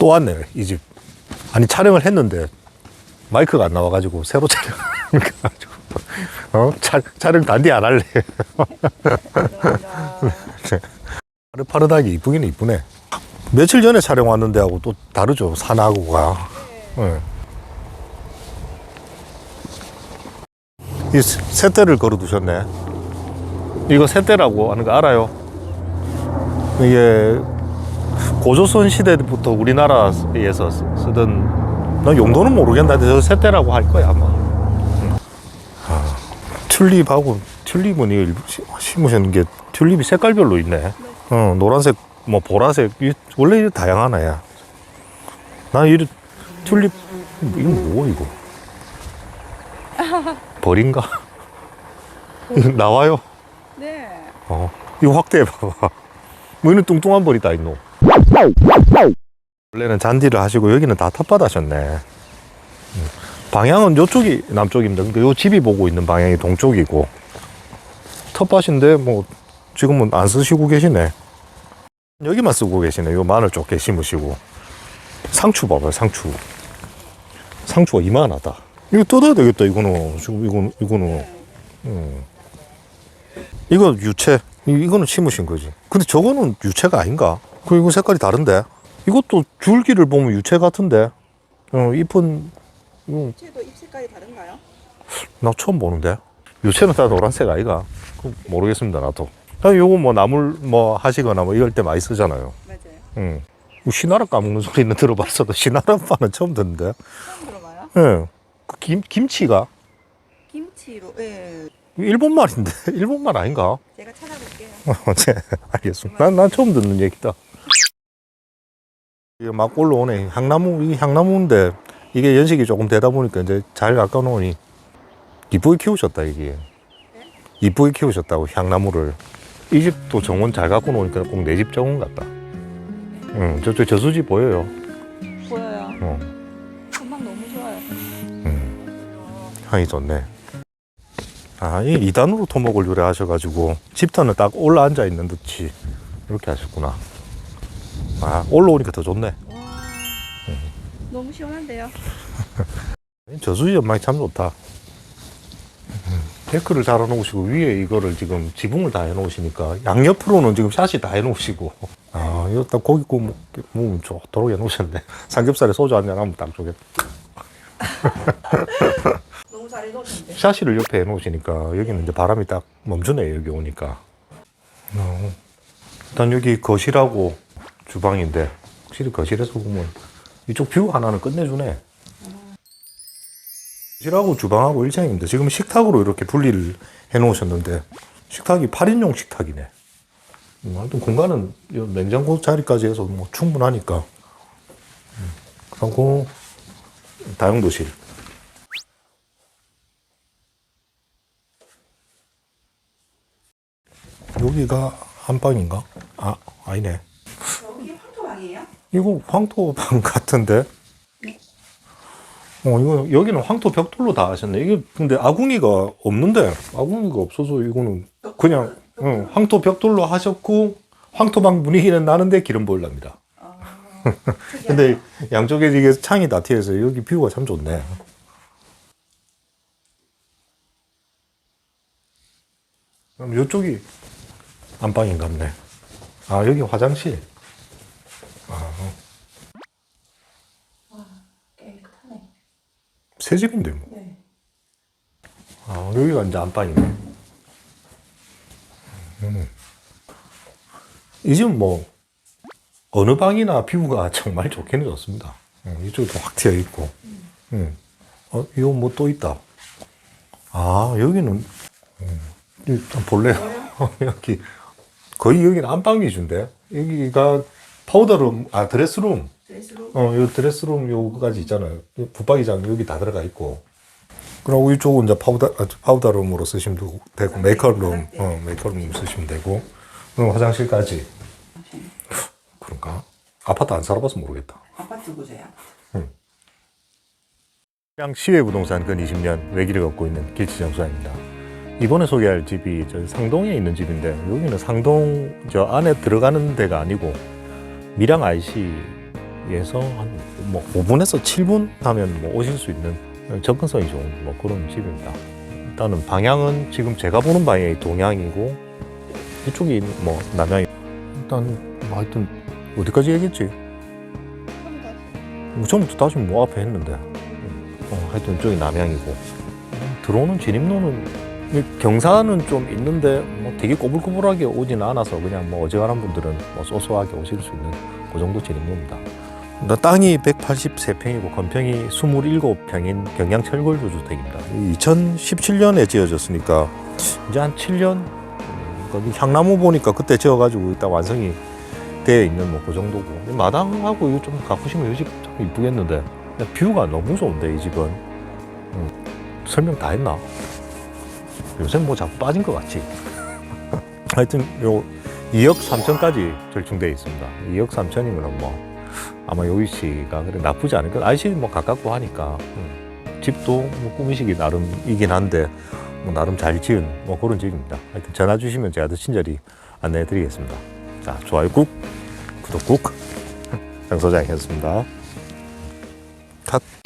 또 왔네 이 집. 아니 촬영을 했는데 마이크가 안 나와가지고 새로 촬영을 가지고 어 차, 촬영 단디 안 할래. 파릇파릇하게 이쁘긴 이쁘네. 며칠 전에 촬영 왔는데 하고 또 다르죠 산하고가. 예. 이 새- 새떼를 걸어 두셨네. 이거 새떼라고 하는 거 알아요? 이게 고조선 시대부터 우리나라에서 쓰- 쓰던 난 용도는 모르겠는데 저 새떼라고 할 거야 아마. 아, 튤립하고 튤립은 이거 심으시는 게 튤립이 색깔별로 있네. 어 노란색 뭐 보라색 이 원래 이게 다양하네. 난이 튤립 이건 뭐 이거? 벌인가? 이거 나와요. 네. 어, 이거 확대해 봐봐. 뭐는 뚱뚱한 벌이 다 있노. 원래는 잔디를 하시고 여기는 다 텃밭하셨네. 음. 방향은 요쪽이 남쪽입니다. 근데 요 집이 보고 있는 방향이 동쪽이고 텃밭인데 뭐 지금은 안 쓰시고 계시네. 여기만 쓰고 계시네. 요 마늘 쪽에 심으시고 상추 봐봐요. 상추. 상추가 이만하다. 이거 뜯어야 되겠다. 이거는 지금 이거는 이거는. 음. 이거 유채. 이- 이거는 심으신 거지. 근데 저거는 유채가 아닌가? 그 이거 색깔이 다른데. 이것도 줄기를 보면 유채 같은데. 어, 잎은 음, 채도 잎 색깔이 다른가요? 나 처음 보는데. 유채는 다 노란색 아이가? 그 모르겠습니다 나도. 아, 요거 뭐 나물 뭐 하시거나 뭐 이럴 때 많이 쓰잖아요. 맞아요. 응. 뭐 시나라 까먹는 소리는 들어봤어도 시나라 파는 처음 듣는데. 처음 들어봐요. 예. 그 김, 김치가 김치로. 예. 일본 말인데 일본 말 아닌가? 제가 찾아볼게요. 어, 네, 알겠습니다. 난, 난 처음 듣는 얘기다. 이게 막 올라오네. 향나무, 이게 향나무인데, 이게 연식이 조금 되다 보니까 이제 잘 깎아놓으니, 이쁘게 키우셨다, 이게. 이쁘게 키우셨다고, 향나무를. 이 집도 정원 잘 갖고 놓으니까 꼭 내 집 정원 같다. 응, 저쪽 저수지 보여요. 보여요. 어, 금방 너무 좋아요. 향이 좋네. 아, 이 2단으로 토목을 유래하셔가지고, 집터는 딱 올라 앉아 있는 듯이, 이렇게 하셨구나. 아, 올라오니까 더 좋네. 와. 너무 시원한데요. 저수지 연막이 참 좋다. 음, 데크를 달아 놓으시고 위에 이거를 지금 지붕을 다 해 놓으시니까 양옆으로는 지금 샷이 다 해 놓으시고 아 이거 딱 고기 구워 먹- 먹으면 좋도록 해 놓으셨네. 삼겹살에 소주 한잔 하면 딱 좋겠다. 너무 잘 해놓으셨는데. 샤시를 옆에 해놓으시니까 여기는 이제 바람이 딱 멈추네 여기 오니까. 어, 일단 여기 거실하고 주방인데 확실히 거실에서 보면 이쪽 뷰 하나는 끝내주네. 거실하고 주방하고 1층인데 지금 식탁으로 이렇게 분리를 해놓으셨는데 식탁이 8인용 식탁이네. 음, 하여튼 공간은 이 냉장고 자리까지 해서 뭐 충분하니까. 음, 그리고 다용도실. 여기가 한방인가? 아, 아니네. 이거 황토방 같은데? 어, 이거, 여기는 황토 벽돌로 다 하셨네. 이게, 근데 아궁이가 없는데, 아궁이가 없어서 이거는 그냥, 응, 황토 벽돌로 하셨고, 황토방 분위기는 나는데 기름 보일랍니다. 근데 양쪽에 이게 창이 다 트여서 여기 뷰가 참 좋네. 그럼 이쪽이 안방인 같네. 아, 여기 화장실. 깨끗하네. 새 집인데 뭐. 네. 아, 여기가 이제 안방이네. 음. 이 집은 뭐, 어느 방이나 뷰가 정말 좋기는 좋습니다. 음, 이쪽도 확 트여 있고. 음. 어, 이거 뭐 또 있다. 아, 여기는, 음, 일단 볼래요? 여기, 거의 여기는 안방 위주인데. 여기가 파우더룸, 아, 드레스룸. 드레스룸. 어, 요 드레스룸 요거까지 있잖아요. 요 붙박이장 여기 다 들어가 있고. 그리고 이쪽은 이제 파우더, 아, 파우더룸으로 쓰시면 되고, 되고 메이크업룸, 어, 메이크업룸 쓰시면 되고, 그리고 화장실까지. 그런가? 아파트 안 살아봐서 모르겠다. 아파트 구조야. 평양 시외 부동산 근 20년 외기를 걷고 있는 길치정수아입니다. 이번에 소개할 집이 저 상동에 있는 집인데 여기는 상동 저 안에 들어가는 데가 아니고 밀양 IC 에서 한뭐 5분에서 7분 하면 뭐 오실 수 있는 접근성이 좋은 뭐 그런 집입니다. 일단은 방향은 지금 제가 보는 방향이 동향이고 이쪽이 뭐 남향이 일단 뭐 하여튼 어디까지 얘기했지? 뭐 처음부터 다시 뭐 앞에 했는데 어, 하여튼 이쪽이 남향이고 들어오는 진입로는 경사는 좀 있는데 뭐 되게 꼬불꼬불하게 오진 않아서 그냥 뭐 어지간한 분들은 뭐 소소하게 오실 수 있는 그 정도 진입로입니다. 나 땅이 183평이고 건평이 27평인 경양 철골조 주택입니다. 2017년에 지어졌으니까 이제 한 7년 음, 거기 향나무 보니까 그때 지어가지고 일단 완성이 되어 있는 뭐 그 정도고 마당하고 이거 좀 가꾸시면 이 집 참 이쁘겠는데 뷰가 너무 좋은데 이 집은 음, 설명 다 했나? 요새 뭐 자꾸 빠진 것 같지? 하여튼 요 2억 3천까지 절충되어 있습니다. 2억 3천이면 뭐 아마 요 위치가 그래 나쁘지 않을 것. IC 뭐 가깝고 하니까 음, 집도 뭐 꾸미시기 나름이긴 한데 뭐 나름 잘 지은 뭐 그런 집입니다. 하여튼 전화 주시면 제가 더 친절히 안내해드리겠습니다. 자 좋아요 꾹 구독 꾹 장 소장이었습니다. 컷.